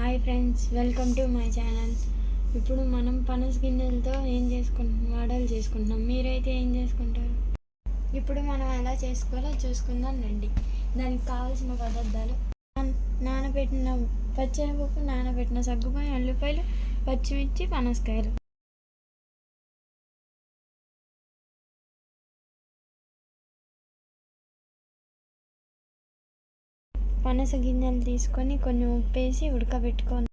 Hi friends welcome to my channel ఇప్పుడు మనం పనస గింజలతో ఏం చేసుకుంటున్నాం వడలు చేసుకుంటున్నాం. మీరైతే ఏం చేసుకుంటారు? ఇప్పుడు మనం ఎలా చేసుకోవాలో చూసుకుందాం రండి. దానికి కావాల్సిన పదార్థాలు. నాన- నానబెట్టిన పచ్చెనపప్పు నానబెట్టిన సగ్గుపాయ ఉల్లిపాయలు పచ్చిమిర్చి పనసకాయలు. పనస గింజలు తీసుకొని కొన్ని ఉప్పేసి ఉడకబెట్టుకొని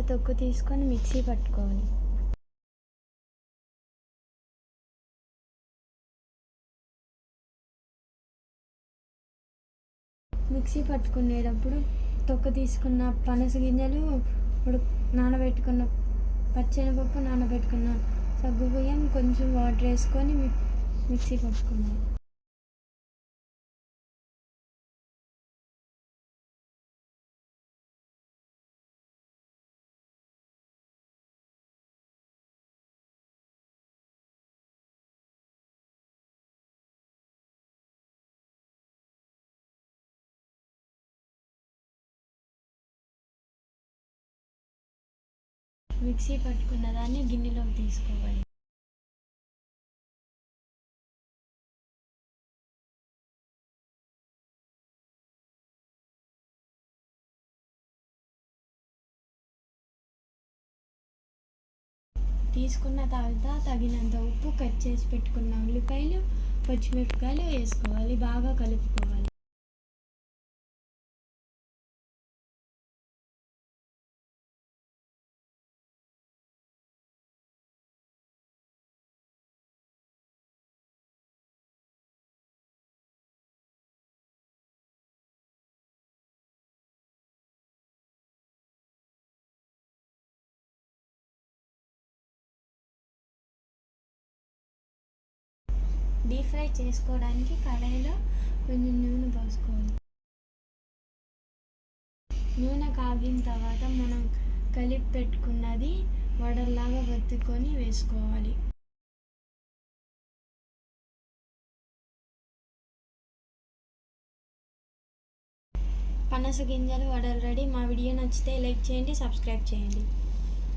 తొక్కు తీసుకొని మిక్సీ పట్టుకోవాలి. మిక్సీ పట్టుకునేటప్పుడు తొక్క తీసుకున్న పనస గింజలు నానబెట్టుకున్న పచ్చెనపప్పు నానబెట్టుకున్న సగ్గు బియ్యం కొంచెం వాటర్ వేసుకొని మిక్సీ పట్టుకున్నాను. మిక్సీ పట్టుకున్న దాన్ని గిన్నెలోకి తీసుకోవాలి. తీసుకున్న తర్వాత తగినంత ఉప్పు కట్ చేసి పెట్టుకున్న ఉల్లిపాయలు పచ్చిమిరపకాయలు వేసుకోవాలి. బాగా కలుపుకోవాలి. డీప్ ఫ్రై చేసుకోవడానికి కడాయిలో కొంచెం నూనె పోసుకోవాలి. నూనె కాగిన తర్వాత మనం కలిపి పెట్టుకున్నది వడల్లాగా వత్తుకొని వేసుకోవాలి. పనస గింజలు వడలు రెడీ. మా వీడియో నచ్చితే లైక్ చేయండి సబ్స్క్రైబ్ చేయండి.